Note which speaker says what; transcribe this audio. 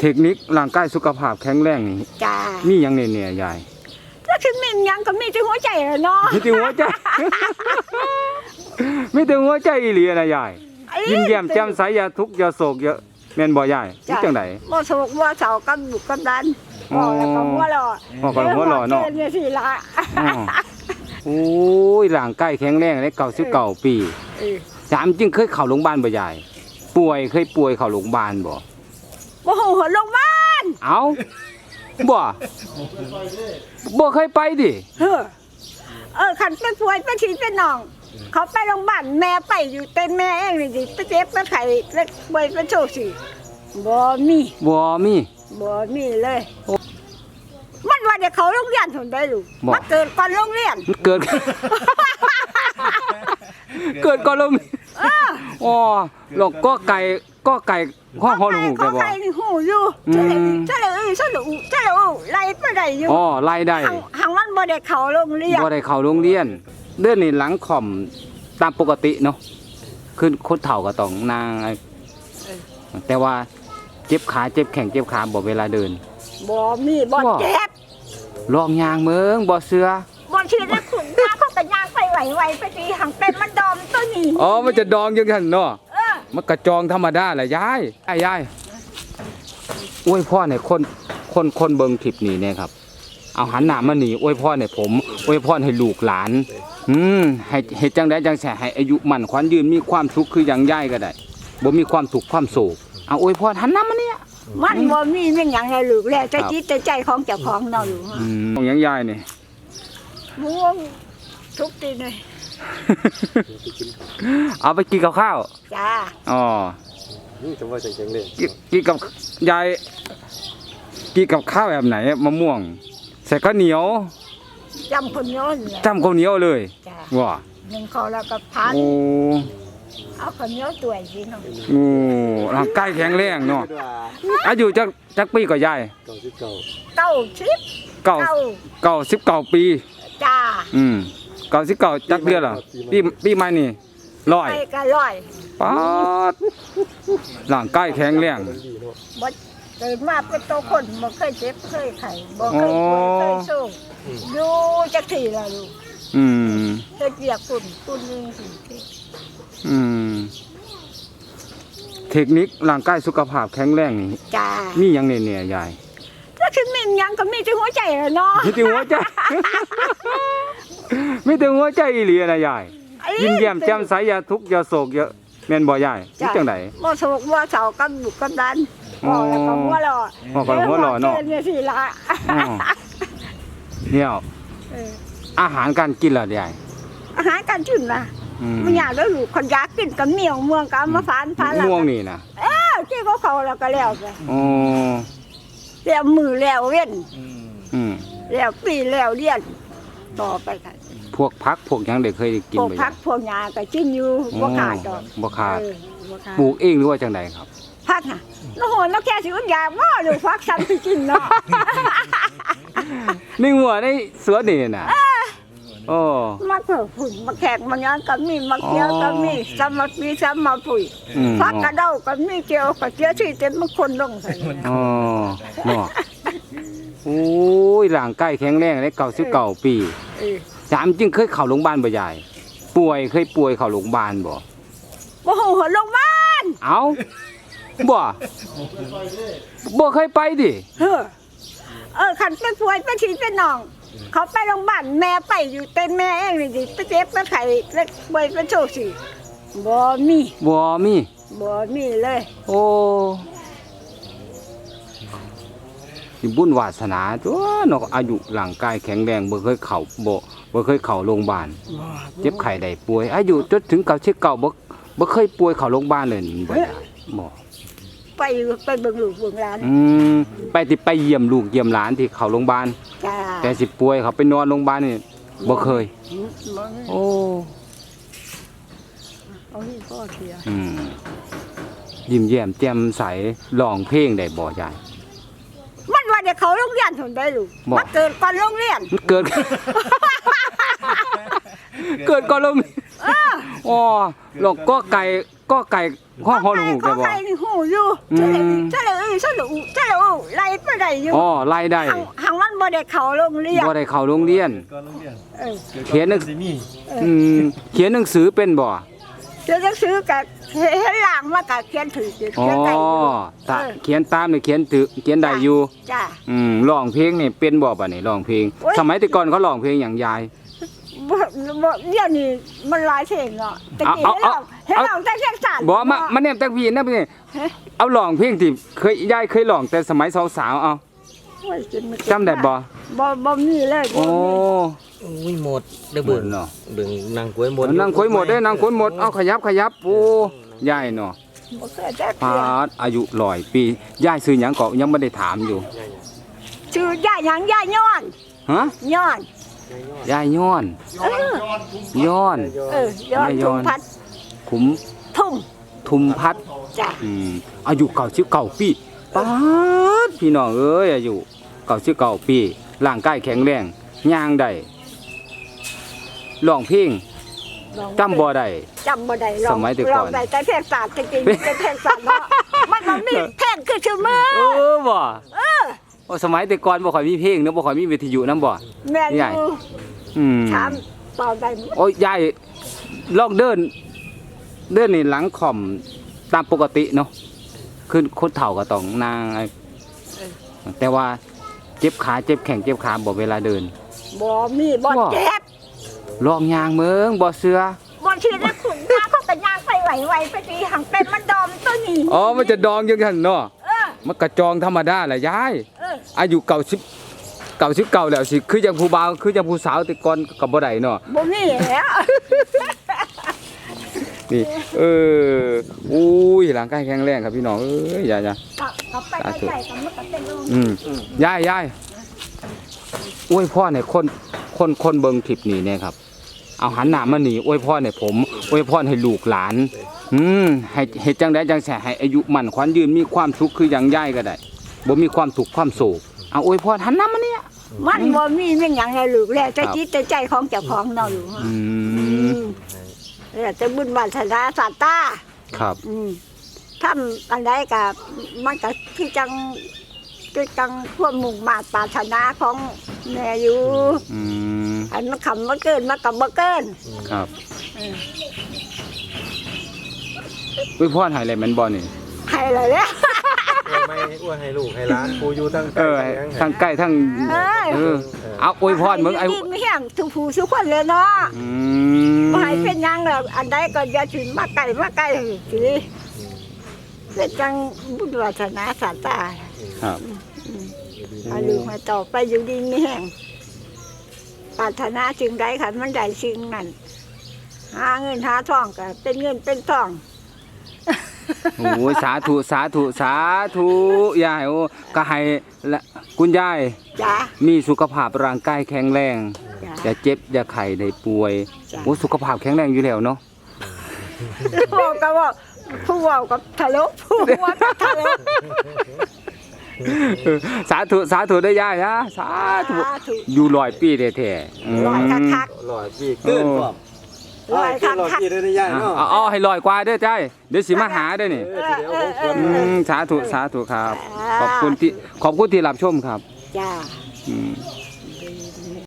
Speaker 1: เทคนิคร่างกายสุขภาพแข็งแรงนี่
Speaker 2: จ้า
Speaker 1: มีหยังแน่ๆยาย
Speaker 2: แล้วคือมีหยังก็มีที่หัวใจอะเนาะ
Speaker 1: มีแต่หัวใจ มีแต่หัวใจอีหลีนะยายยิ้มแย้มแจ่มใสอย่าทุกข์อย่าโศกอย่าแม่นบ่ยายนี่จังได
Speaker 2: บ่โศกบ่เศร้ากับบุกกับดัน
Speaker 1: อ๋อ
Speaker 2: บ่แล้วก็หัวเราะ
Speaker 1: อ๋อก็หัวเราะเนาะ
Speaker 2: เออเนี่ยสิละ
Speaker 1: อ๋อโอ้ยร่างกายแข็งแรงได้99ปี
Speaker 2: เออ
Speaker 1: ถามจริงเคยเข้าโรงพยาบาลบ่ยาย ป่วยเคยป่วยเข้าโรงพยาบาลบ่
Speaker 2: บ่ฮู้หัวลงบ้าน
Speaker 1: เอ้าบ่บ่เคยไปดิ
Speaker 2: เฮ้อเออคันเป็นป่วยเป็นชีเป็นน้อง เขาไปโรงพยาบาลแม่ไปอยู่เต็มแม่เองนี่สิไปเจ็บไปไข้แล้วป่วยเป็นโรคสิบ่มี
Speaker 1: บ่มี
Speaker 2: บ่มีเลย มันว่าเดี๋ยวเขาโรงเรียนสนได้ลูก
Speaker 1: บ่
Speaker 2: มันเกิดก่อนโรงเรียน
Speaker 1: มันเกิด เกิดก่อนลม
Speaker 2: เออ
Speaker 1: อ๋อหลอกก็ไก่ก็ไก่ข้อฮอลหู
Speaker 2: เขา
Speaker 1: ได้บ่
Speaker 2: ใครนี่หูอยู่
Speaker 1: อืม
Speaker 2: เฉลยเฉลยเฉลยไล่ไปได้อยู่
Speaker 1: อ๋อไล่ได้
Speaker 2: หังหังมันบ่ได้เขาโรงเรียน
Speaker 1: บ่ได้เข้าโรงเรียน เดือนนี้หลังข่อมตามปกติเนาะคือคนเฒ่าก็ต้องนางแต่ว่าเจ็บขาเจ็บแข้งเจ็บขาบ่เวลาเดิน
Speaker 2: บ่มีบ่
Speaker 1: บ่
Speaker 2: เจ็บ
Speaker 1: ลองยางเมืองบ่เสือ
Speaker 2: บ่ชีได้ขุนตาเขาก็ย่างไปไหวๆไปทีหังเป็นมันดอมตัวนี้
Speaker 1: อ๋อมันจะดองจังซั่นเนาะ
Speaker 2: เออ
Speaker 1: มันกระจองธรรมดาแหละยายไอ้ยายอวยพ่อเนี่ยคนคนคนเบิ่งคลิปนี้เนี่ยครับ เอาหันหน้ามานี่อวยพ่อเนี่ยผมอวยพ่อให้ลูกหลาน อืมให้เฮ็ดจังไดจังแสให้อายุมั่นขวัญยืนมีความสุขคืออย่างยายก็ได้บ่มีความทุกข์ความโศกเอาอวยพ่อหันหน้ามาเนี่ย
Speaker 2: มันบ่มีแม่นหยังเลยลูกแล้วแต่
Speaker 1: ครับ
Speaker 2: จิตแต่ใจของเจ้าของเนาะลูก
Speaker 1: อืมของอย่างยายนี่
Speaker 2: ม่วงทุกทีเลย
Speaker 1: เอาไปกินกับข้าว
Speaker 2: จ้า
Speaker 1: อ๋อ
Speaker 3: นี่จะว่าจะเจ๋งเลย
Speaker 1: กินกินกับยายกินกับข้าวแบบไหนมะม่วง ใส่ข้าวเหนียว
Speaker 2: จำคนโน้นแหละ
Speaker 1: จ้ำข้าวเหนียวเลย
Speaker 2: จ้า
Speaker 1: ว้า
Speaker 2: หนึ่งเขาแล้วก็พัน
Speaker 1: โอ้
Speaker 2: เอาคนเหนี้ยวตัวสิเนาะ
Speaker 1: โอ้ร่างกายแข็งแรงเนาะ
Speaker 3: คิดว่า
Speaker 1: อายุจักจักปีก็ยาย
Speaker 3: เก่าสิบเก่า
Speaker 2: เก้าชิป
Speaker 1: เก้า
Speaker 2: เก้า
Speaker 1: เก้าสิบเก้าปี
Speaker 2: จ้า
Speaker 1: อืม เก้าสิบเก้าจักเดือนเหรอปีปีใหม่นี่ร้อย
Speaker 2: ไปก็ร้อย
Speaker 1: ป๊าดร่างกายแข็งแรง
Speaker 3: ดีเนาะ
Speaker 2: บ่เกิดมาเป็นตัวคนบ่เคยเจ็บเคยไข้บ่เคยป่วยเคยโศกอยู่จักทีละลูก
Speaker 1: อืม
Speaker 2: เฮ็ดเวียกปุ่นปุ่นหนึงสิ
Speaker 1: อืมเทคนิคร่างกายสุขภาพแข็งแรงนี่
Speaker 2: จ้า
Speaker 1: มีหยังแน่ๆยาย
Speaker 2: แล้วคือมีหยังก็มีที่หัวใจอะเนาะ
Speaker 1: มีแต่หัวใจ มีแต่หัวใจอีหลีนะยาย ยิ้มแย้มแจ่มใสอย่าทุกข์อย่าโศกอย่าแม่นบ่ยายนี่จังได
Speaker 2: บ่โศกบ่เศร้ากับบุกกับดัน
Speaker 1: อ๋อ
Speaker 2: บ่แล้วก็หัวเราะ
Speaker 1: อ๋อก็หัวเราะเนาะ
Speaker 2: ออเนี่ยสิละ
Speaker 1: อ๋อเนี่ย
Speaker 2: เออ
Speaker 1: อาหารการกินล่ะยาย
Speaker 2: อาหารการกินนะ
Speaker 1: อืม
Speaker 2: มันอยากแล้วลูกคนอยากกินกับเมี่ยงเมืองก็เอามาฟานฟานแล้ว
Speaker 1: ม่วงนี่นะ
Speaker 2: เออที่เขาเขาแล้วก็แล้วไป
Speaker 1: อ๋อ
Speaker 2: แล้วมือแล้วเว้น
Speaker 1: อืม
Speaker 2: แล้วปีแล้วเรียน ต่อไปค่ะ
Speaker 1: พวกพักพวกหยังได้เคยได้กิน
Speaker 2: พวก
Speaker 1: บ่
Speaker 2: พั
Speaker 1: ยากย
Speaker 2: พวกหญ้าก็กินอยู่บ่ขาดดอก
Speaker 1: บ่ขาด
Speaker 2: เออบ่ขาด
Speaker 1: ปลูกเองหรือว่าจังไดครับ
Speaker 2: พักน่ะโอ้โหนกแค่สิอุ่นอยากบ่ลูกพักซ้ำไปกินเนาะ
Speaker 1: ในหัวในสวนนี่น่ะโอ้
Speaker 2: มาเพิ่มผุ่นมาแขกมาย้อนก็มีมาเกี่ยวก็มีสามัคคีสามาปุ๋ย
Speaker 1: อืม
Speaker 2: พักกระเด้าก็มีเกี่ยวกับเกี่ยวที่เต็มมันคนลงใส่
Speaker 1: อ๋อเนาะ โอ้ยร่างกายแข็งแรงได้99ปี
Speaker 2: เออ
Speaker 1: ถามจริงเคยเข้าโรงพยาบาลบ่ยาย ป่วยเคยป่วยเข้าโรงพยาบาลบ่
Speaker 2: บ่ฮู้หัวลงบ้าน
Speaker 1: เอ้าบ่บ่เคยไปดิ
Speaker 2: เฮ้อเออคันเป็นป่วยเป็นชีเป็นน้อง เขาไปโรงพยาบาลแม่ไปอยู่เต็มแม่เองนี่สิไปเจ็บไปไข้แล้วป่วยเป็นโรคสิบ่มี
Speaker 1: บ่มี
Speaker 2: บ่มีเลย
Speaker 1: โอ้ สิบุญวาสนาตัวเนาะอายุร่างกายแข็งแรงบ่เคยเข้าบ่บ่เคยเข้าโรงพยาบาลเจ็บไข้ได้ป่วย อายุจนถึงเก่าชิเก่าบ่บ่เคยป่วยเข้าโรงพยาบาลเลยนี่บ่ได้บ่
Speaker 2: ไปไปเบิ่งลูกเบิ่งหลาน
Speaker 1: อืมไปที่ไปเยี่ยมลูกเยี่ยมหลานที่เข้าโรงพยาบาล
Speaker 2: จ้า
Speaker 1: แต่สิป่วยเขาไปนอนโรงพยาบาลนี่บ่เคย
Speaker 2: บ่
Speaker 1: โอ้
Speaker 2: เอาที่พ่อเทีย
Speaker 1: อืมยิ้มแย้มแจ่มใสร้องเพลงได้บ่ยาย
Speaker 2: มันว่าเดี๋ยวเขาโรงเรียนสนได้ลูก
Speaker 1: บอก
Speaker 2: มันเกิดก่อนโรงเรียน
Speaker 1: มันเกิด เกิดก่อนลง
Speaker 2: เออ
Speaker 1: อ๋อหลอกก็ไก่ก็ไก่ข้อฮอลหูได้
Speaker 2: เขา
Speaker 1: บ่
Speaker 2: ใครนี่หูอยู่
Speaker 1: อื
Speaker 2: เฉลย
Speaker 1: ม
Speaker 2: เฉลยเฉลยเฉลยไล่ไปได้อยู่
Speaker 1: อ๋อไล่ได้
Speaker 2: หังหังมันบ่ได้เข้าโรงเรียน
Speaker 1: บ่ได้เข้าโรงเรียน
Speaker 3: ก่อนโรงเรียน
Speaker 2: เออ
Speaker 1: เขียนหนัง
Speaker 3: สิมี
Speaker 1: อืมเขียนหนังสือเป็นบ่
Speaker 2: เดี๋ยวจะซื้อกับเห็นหลังมากับเขียนถือเขียน
Speaker 1: อ๋อ
Speaker 2: ได้อยู่
Speaker 1: ถ้า
Speaker 2: เออ
Speaker 1: เขียนตามนี่เขียนถือเขียนได้อยู่
Speaker 2: จ้า
Speaker 1: อืมร้องเพลงนี่เป็นบ่บัดนี้ร้องเพลง
Speaker 2: โอ๊ย
Speaker 1: สมัยแต่ก่อนเขาร้องเพลงอย่างยาย
Speaker 2: บ่บ่เดี๋ยวนี้มันหลายเพลงเนาะแต่กี้
Speaker 1: เอา
Speaker 2: ให้
Speaker 1: เอา
Speaker 2: เราให้
Speaker 1: เอา
Speaker 2: เราแต่เสียงสั่น
Speaker 1: บ่มามาแนมตักพี่นะพี่เอาร้องเพลงที่เคยยายเคยร้องแต่สมัยสาวๆเอา
Speaker 2: โอ้ยจนมัน
Speaker 1: จำได้บ่
Speaker 2: บ่บ่มีเลยบ่
Speaker 1: โอ้
Speaker 2: มี
Speaker 4: อุ้ยหมดเด้อเบิ่ง
Speaker 1: เนาะ
Speaker 4: เบิ่งนางกล้วยหมด
Speaker 1: นางคุยหมดเด้อนางคุยหมด เอาขยับขยับโอ้ยายเนาะ
Speaker 2: บ่เคยได้
Speaker 1: พา
Speaker 2: เพียง
Speaker 1: ดอายุร้อยปียายซื้อหยังก็ยังไม่ได้ถามอยู่
Speaker 2: ชื่อย่าหยังย่าย้อน
Speaker 1: ฮะ
Speaker 2: ย้อน
Speaker 1: ยายย้อน
Speaker 2: เออ
Speaker 1: ย้อน
Speaker 2: เออย้อน
Speaker 1: ย่าย้
Speaker 2: ทุ
Speaker 1: อน
Speaker 2: มพัด
Speaker 1: ขุม
Speaker 2: ทุ่ม
Speaker 1: ทุมพัด
Speaker 2: จ้ะ
Speaker 1: อืมอายุเก่าชิบเก่าปี ป๊าดพี่น้องเอ้ยอายุเก่าชิบเก่าปีร่างกายแข็งแรงย่างได้ร้องเพลง
Speaker 2: ลอง
Speaker 1: จำบ่ได้
Speaker 2: จำบ่ได้ลอง
Speaker 1: สมัยแต่ก่อน
Speaker 2: ลองได้แต่เพลงศาสตร์จริงๆเป็นเพลงศาสตร์เนาะมันบ่มีเพลงคือชื่อมือ
Speaker 1: เออบ่
Speaker 2: เออ
Speaker 1: โอ้สมัยแต่ก่อนบ่ค่อยมีเพลงเนอะบ่ค่อยมีวิทยุนํบ่
Speaker 2: แม่น
Speaker 1: ใหญ่
Speaker 2: อยู่
Speaker 1: อืม
Speaker 2: ถามเปล่าได้
Speaker 1: โอ้ยยายลองเดิน เดินนี่หลังข่อมตามปกติเนาะ คือคนเฒ่าก็ต้องนางไอ้แต่ว่าเจ็บขาเจ็บแข้งเจ็บขาบ่เวลาเดิน
Speaker 2: บ่มีบ่
Speaker 1: บ่
Speaker 2: เจ็บ
Speaker 1: ลองยางเมืองบ่เสือ
Speaker 2: บ่ที่ได้ขุนยาเขาก็ย่างไปไหวๆไปทีหังเป็นมันดอมตัวนี้
Speaker 1: อ๋อมันจะดองจังซั่นเนาะ
Speaker 2: เออ
Speaker 1: มันกระจองธรรมดาแหละยาย
Speaker 2: เออ
Speaker 1: อายุเก่าสิบเก่าสิบเก่าแล้วสิคือจังผู้บ่าวคือจังผู้สาวแต่ก่อนก็บ่ได้เนาะ
Speaker 2: บ่มีแล้ว
Speaker 1: นี่ เออ อุ้ยร่างกายแข็งแรงครับพี่น้อง เอ้ยอย่าอย่า
Speaker 2: เขาไปใกล้ๆกันมันก็เป็นลม
Speaker 1: อืมยายยายอวยพ่อเนี่ยคนคนคนเบิ่งคลิปนี้เนี่ยครับ เอาหันหน้ามานี่อวยพ่อเนี่ยผมอวยพ่อให้ลูกหลาน อืมให้เฮ็ดจังไดจังแสให้อายุมั่นขวัญยืนมีความสุขคืออย่างยายก็ได้บ่มีความทุกข์ความโศกเอาอวยพ่อหันหน้ามาเนี่ย
Speaker 2: มันบ่มีแม่นหยังให้ลูกแล้วแต่
Speaker 1: ครับ
Speaker 2: จิตแต่ใจของเจ้าของเนาะลูก
Speaker 1: อื
Speaker 2: อื
Speaker 1: ม
Speaker 2: มแล้วแต่บุญวาสนาสัตตา
Speaker 1: ครับ
Speaker 2: อืมทำอันใดก็มันก็คือจังคือจังพวกมุ่งมาตรปรารถนาของแม่อยู่
Speaker 1: อืม
Speaker 2: อันมันคำมันเกินมันก็บ่เกิน
Speaker 1: ครับ
Speaker 2: เออ
Speaker 1: อวยพ่อให้อะไรแม่นบ่นี่
Speaker 2: ให้เลยเนี่ย
Speaker 3: อ้วน ไม่อ้วนให้ลูกให้หล้านปูอยู่ทั้ง
Speaker 1: เออทั้งใกล้ทั้ง
Speaker 2: เอ้ย
Speaker 1: เออเอาอวยพรมึงไอ้
Speaker 2: ดีไม่แห้งทุกผู้ทุกคนเลยเนาะ
Speaker 1: อื
Speaker 2: บ่ให้เป็นหยังแล้วอันใดก็อย่าถึงมาไกลมาไกลสิเป็นจังบุญวาสนาสัตตา
Speaker 1: ครับ
Speaker 2: เอาลูกมาต่อไปอยู่ดีไม่แห้งปรารถนาสิ่งใดขันมันได้สิ่งนั้นหาเงินหาทองก็เป็นเงินเป็นทอง
Speaker 1: โอ้ยสาธุสาธุสาธุยายโอ้ก็ให้ละคุณยาย
Speaker 2: จ้า
Speaker 1: มีสุขภาพร่างกายแข็งแรง
Speaker 2: จ้า
Speaker 1: อย่าเจ็บอย่าไข้ได้ป่วย
Speaker 2: จ้ะ
Speaker 1: โอ้สุขภาพแข็งแรงอยู่แล้วเนาะ
Speaker 2: บอกก็ว่าผู้เว่ากับทะลุผู้ว่ากับทะลุ
Speaker 1: เออสาธุสาธุได้อยายนะสาธุ
Speaker 2: สาธุ
Speaker 1: อยู่ร้อยปีแท้ๆอืม
Speaker 2: ร้อยคักคัก
Speaker 3: หลอดปีเกินพร้อม
Speaker 2: ๆร้อยคัก
Speaker 3: หลอด
Speaker 2: คัก
Speaker 3: ปีได้ได้ย่าย
Speaker 1: อะ
Speaker 3: เนาะ
Speaker 1: เอาเอาให้ลอยกว่าเด้อจ้ายเดี๋ยวสิมาหาเด้อนี่
Speaker 3: เออเดี๋ยวผมควร
Speaker 1: อืมสาธุสาธุครับ ขอบคุณที่ขอบคุณที่รับชมครับ
Speaker 2: จ้า
Speaker 1: อืม